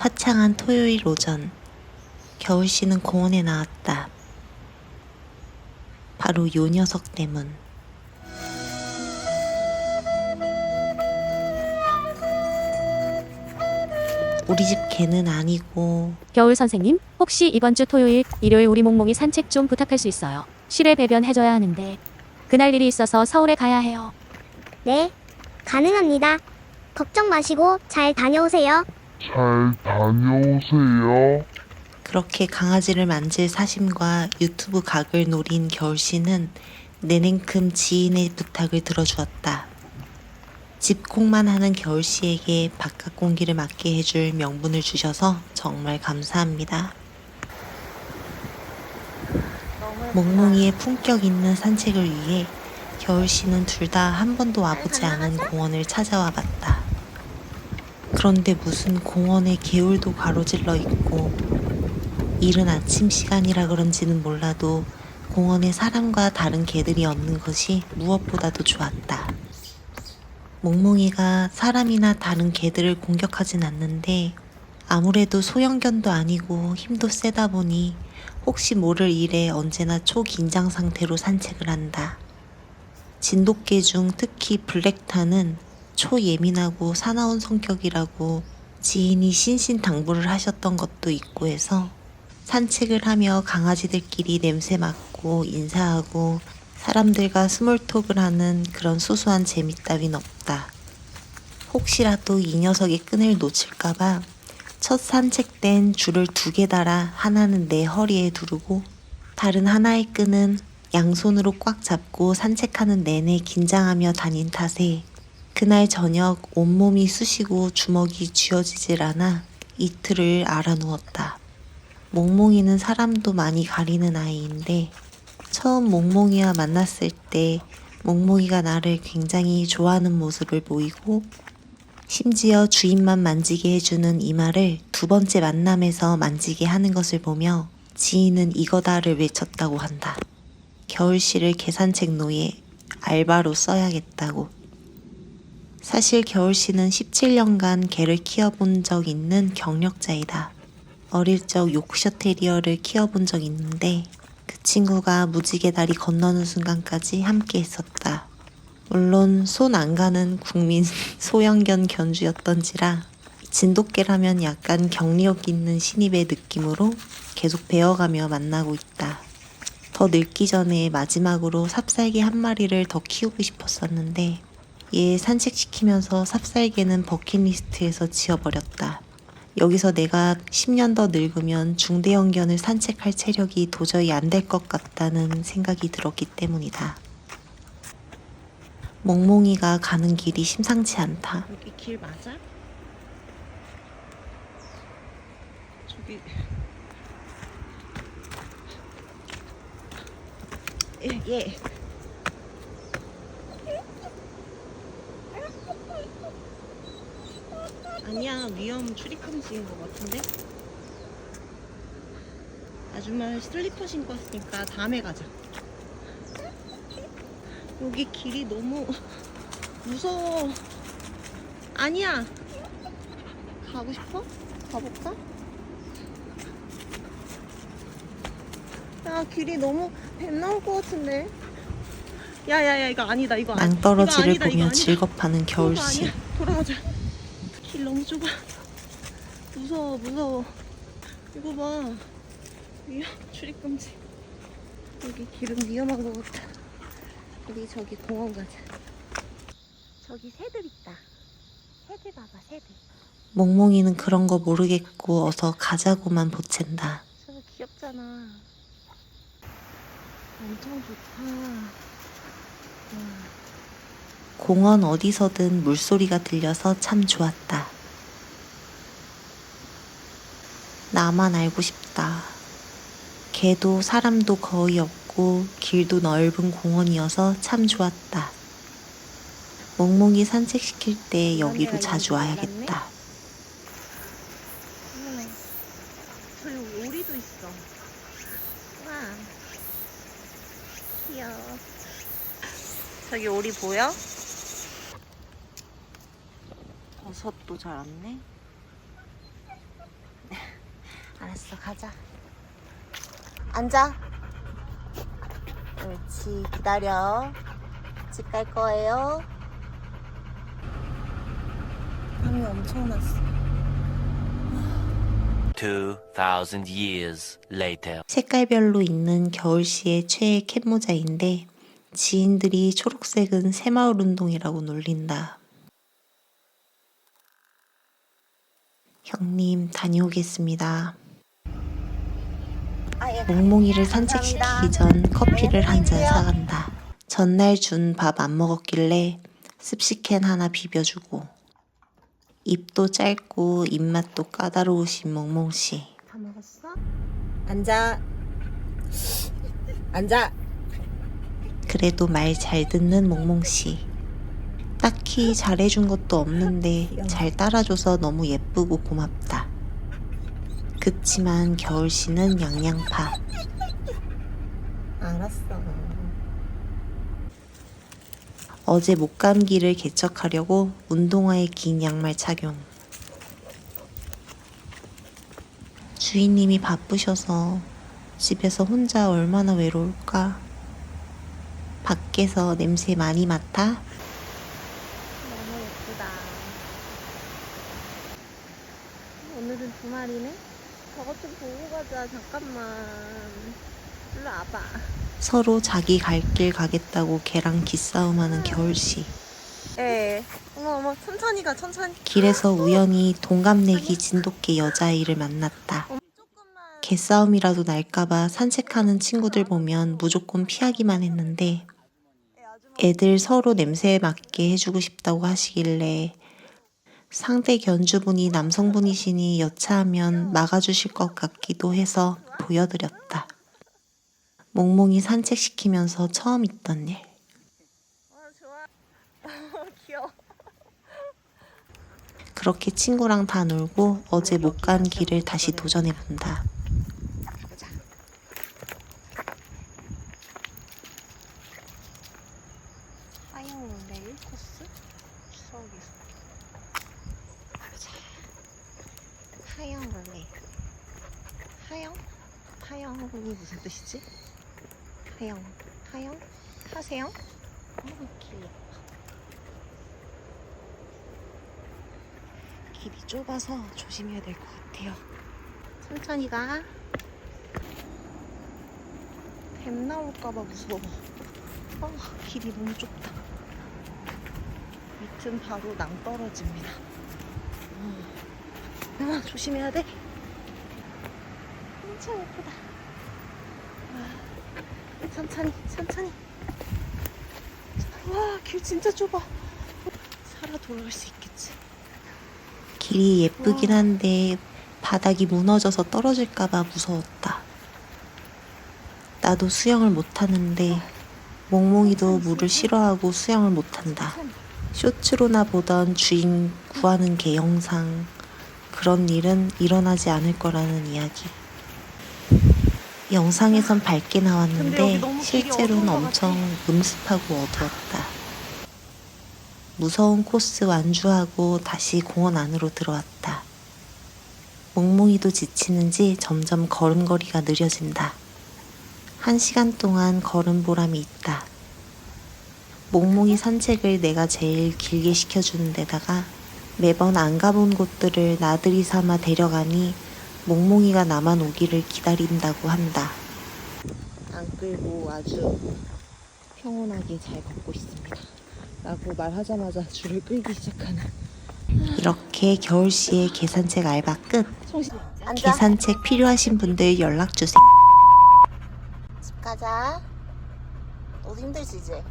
화창한 토요일 오전, 겨울 씨는 공원에 나왔다. 바로 요 녀석 때문. 우리 집 개는 아니고 겨울 선생님, 혹시 이번 주 토요일, 일요일 우리 몽몽이 산책 좀 부탁할 수 있어요. 실외 배변 해줘야 하는데 그날 일이 있어서 서울에 가야 해요. 네, 가능합니다. 걱정 마시고 잘 다녀오세요. 잘 다녀오세요. 그렇게 강아지를 만질 사심과 유튜브 각을 노린 겨울 씨는 내냉큼 지인의 부탁을 들어주었다. 집콕만 하는 겨울 씨에게 바깥 공기를 맡게 해줄 명분을 주셔서 정말 감사합니다. 몽몽이의 품격 있는 산책을 위해 겨울 씨는 둘 다 한 번도 와보지 않은 공원을 찾아와 봤다. 그런데 무슨 공원에 개울도 가로질러 있고 이른 아침 시간이라 그런지는 몰라도 공원에 사람과 다른 개들이 없는 것이 무엇보다도 좋았다. 몽몽이가 사람이나 다른 개들을 공격하진 않는데 아무래도 소형견도 아니고 힘도 세다 보니 혹시 모를 일에 언제나 초긴장 상태로 산책을 한다. 진돗개 중 특히 블랙타는 초예민하고 사나운 성격이라고 지인이 신신당부를 하셨던 것도 있고 해서 산책을 하며 강아지들끼리 냄새 맡고 인사하고 사람들과 스몰톡을 하는 그런 소소한 재미 따윈 없다. 혹시라도 이 녀석의 끈을 놓칠까봐 첫 산책 땐 줄을 두 개 달아 하나는 내 허리에 두르고 다른 하나의 끈은 양손으로 꽉 잡고 산책하는 내내 긴장하며 다닌 탓에 그날 저녁 온몸이 쑤시고 주먹이 쥐어지질 않아 이틀을 알아누웠다. 몽몽이는 사람도 많이 가리는 아이인데 처음 몽몽이와 만났을 때 몽몽이가 나를 굉장히 좋아하는 모습을 보이고 심지어 주인만 만지게 해주는 이마를 두 번째 만남에서 만지게 하는 것을 보며 지인은 이거다를 외쳤다고 한다. 겨울씨를 계산책 노예 알바로 써야겠다고. 사실 겨울 씨는 17년간 개를 키워본 적 있는 경력자이다. 어릴 적 요크셔 테리어를 키워본 적 있는데 그 친구가 무지개 다리 건너는 순간까지 함께 했었다. 물론 손 안 가는 국민 소형견 견주였던지라 진돗개라면 약간 경력 있는 신입의 느낌으로 계속 배워가며 만나고 있다. 더 늙기 전에 마지막으로 삽살개 한 마리를 더 키우고 싶었었는데 얘 산책시키면서 삽살개는 버킷리스트에서 지워버렸다. 여기서 내가 10년 더 늙으면 중대형견을 산책할 체력이 도저히 안 될 것 같다는 생각이 들었기 때문이다. 몽몽이가 가는 길이 심상치 않다. 여기 길 맞아? 저기 예, 예. 아니야 위험 출입금지인 것 같은데 아줌마 슬리퍼 신고 왔으니까 다음에 가자 여기 길이 너무 무서워. 아니야. 가고 싶어? 가볼까? 야, 길이 너무 뱀 나올 것 같은데. 야, 야, 야, 이거 아니다. 이거 아니다, 이거 보며. 즐겁하는 겨울씨. 돌아가자. 길 너무 좁아. 무서워, 무서워. 이거 봐. 위험 출입금지. 여기 길은 위험한 것 같아. 우리 저기 공원 가자. 저기 새들 있다. 새들 봐봐, 새들. 몽몽이는 그런 거 모르겠고 어서 가자고만 보챈다. 저거 귀엽잖아. 엄청 좋다. 공원 어디서든 물소리가 들려서 참 좋았다. 나만 알고 싶다. 개도 사람도 거의 없고 길도 넓은 공원이어서 참 좋았다. 몽몽이 산책시킬 때 여기로 자주 와야겠다. 어머나. 저 여기 오리도 있어. 와. 귀여워. 저기 오리 보여? 버섯도 자랐네. 알았어, 가자. 앉아. 옳지, 기다려. 집 갈 거예요. 땀이 엄청 났어. 2,000 years later. 색깔별로 있는 겨울시의 최애 캡모자인데 지인들이 초록색은 새마을 운동이라고 놀린다. 형님 다녀오겠습니다. 몽몽이를 산책시키기 전 커피를 한 잔 사간다. 전날 준 밥 안 먹었길래 습식캔 하나 비벼주고 입도 짧고 입맛도 까다로우신 몽몽씨. 다 먹었어? 앉아. 앉아. 그래도 말 잘 듣는 몽몽씨. 딱히 잘해준 것도 없는데 잘 따라줘서 너무 예 쁘고 고맙다. 그치만 겨울씨는 양양파. 알았어. 어제 목감기를 개척하려고 운동화에 긴 양말 착용. 주인님이 바쁘셔서 집에서 혼자 얼마나 외로울까? 밖에서 냄새 많이 맡아? 너무 예쁘다. 오늘은 두 마리네? 저것 좀 보고 가자. 잠깐만. 일로 와봐. 서로 자기 갈 길 가겠다고 걔랑 기싸움하는 겨울씨. 예. 어머, 어머. 천천히 가, 천천히. 길에서 우연히 동갑내기 진돗개 여자아이를 만났다. 개싸움이라도 날까봐 산책하는 친구들 보면 무조건 피하기만 했는데. 애들 서로 냄새에 맡게 해주고 싶다고 하시길래 상대 견주분이 남성분이시니 여차하면 막아주실 것 같기도 해서 보여드렸다. 몽몽이 산책시키면서 처음 있던 일. 그렇게 친구랑 다 놀고 어제 못 간 길을 다시 도전해본다. 하영 내일 코스? 추억에서. 하영 원래. 하영? 하영이 무슨 뜻이지? 하영. 하영? 하세영? 어, 귀여워. 길이 좁아서 조심해야 될 것 같아요. 천천히 가. 뱀 나올까봐 무서워. 어, 길이 너무 좁다. 밑은 바로 낭떠러집니다. 어. 아, 조심해야 돼. 엄청 예쁘다. 와, 천천히, 천천히. 와, 길 진짜 좁아. 살아 돌아갈 수 있겠지. 길이 예쁘긴 한데 바닥이 무너져서 떨어질까봐 무서웠다. 나도 수영을 못하는데 몽몽이도 물을 싫어하고 수영을 못한다. 쇼츠로나 보던 주인 구하는 개 영상 그런 일은 일어나지 않을 거라는 이야기. 영상에선 밝게 나왔는데 실제로는 엄청. 음습하고 어두웠다. 무서운 코스 완주하고 다시 공원 안으로 들어왔다. 몽몽이도 지치는지 점점 걸음걸이가 느려진다. 한 시간 동안 걸음 보람이 있다. 몽몽이 산책을 내가 제일 길게 시켜주는 데다가 매번 안 가본 곳들을 나들이 삼아 데려가니 몽몽이가 나만 오기를 기다린다고 한다. 안 끌고 아주 평온하게 잘 걷고 있습니다. 라고 말하자마자 줄을 끌기 시작하는 이렇게 겨울씨의 계산책 알바 끝. 계산책 필요하신 분들 연락 주세요 집 가자 너도 힘들지 이제